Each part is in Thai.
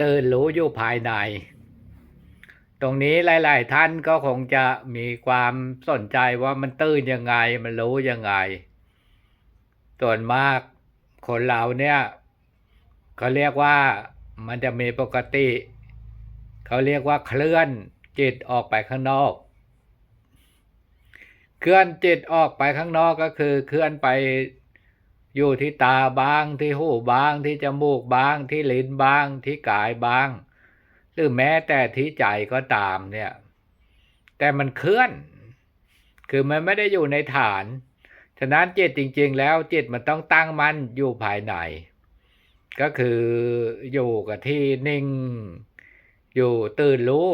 ตื่นรู้อยู่ภายใน ตรงนี้หลาย ๆ ท่านก็คงจะมีความสนใจว่ามันตื่นยังไง มันรู้ยังไง ส่วนมากคนเราเนี่ยเขาเรียกว่ามันจะมีปกติ เขาเรียกว่าเคลื่อนจิตออกไปข้างนอก เคลื่อนจิตออกไปข้างนอกก็คือเคลื่อนไป อยู่ที่ตาบางที่หูบางที่จมูกบางที่ลิ้นบางที่กายบาง หรือแม้แต่ที่ใจก็ตามเนี่ย แต่มันเคลื่อน คือมันไม่ได้อยู่ในฐาน ฉะนั้นจิตจริง ๆ แล้วจิตมันต้องตั้งมั่นอยู่ภายใน ก็คืออยู่กับที่นิ่ง อยู่ตื่นรู้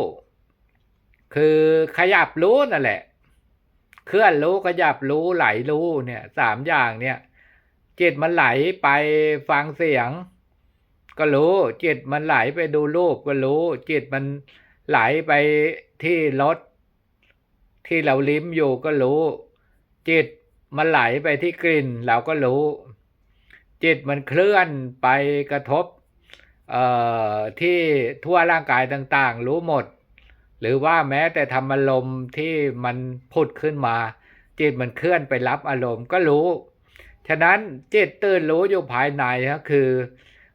คือขยับรู้นั่นแหละ เคลื่อนรู้ขยับรู้ไหลรู้เนี่ยสามอย่างเนี่ย จิตมันไหลไปฟังเสียง ก็รู้ จิตมันไหลไปดูรูปก็รู้ จิตมันไหลไปที่รถที่เราลิ้มอยู่ก็รู้ จิตมันไหลไปที่กลิ่นเราก็รู้ จิตมันเคลื่อนไปกระทบเอ่อที่ทั่วร่างกายต่าง ๆ รู้หมด หรือว่าแม้แต่ธรรมอารมณ์ที่มันผุดขึ้นมา จิตมันเคลื่อนไปรับอารมณ์ก็รู้ ฉะนั้นจิตตื่นรู้อยู่ภายในก็คือ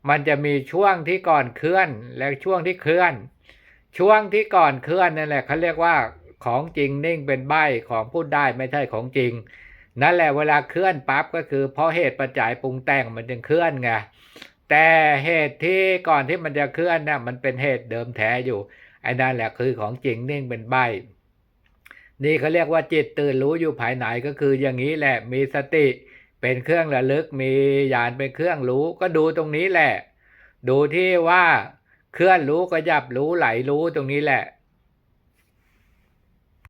มันจะมีช่วงที่ก่อนเคลื่อนและช่วงที่เคลื่อน ช่วงที่ก่อนเคลื่อนนั่นแหละเขาเรียกว่าของจริงนิ่งเป็นใบของพูดได้ไม่ใช่ของจริง นั่นแหละเวลาเคลื่อนปั๊บก็คือ เพราะเหตุปัจจัยปรุงแต่งมันจึงเคลื่อนไงแต่เหตุที่ก่อนที่มันจะเคลื่อนเนี่ยมันเป็นเหตุเดิมแท้อยู่ไอ้นั่นแหละคือของจริงนิ่งเป็นใบนี่เขาเรียกว่าจิตตื่นรู้อยู่ภายในก็คืออย่างนี้แหละมีสติ เป็นเครื่องระลึกมีญาณเป็นเครื่องรู้ก็ดูตรงนี้แหละ ดูที่ว่าเคลื่อนรู้ก็ยับรู้ไหลรู้ตรงนี้แหละ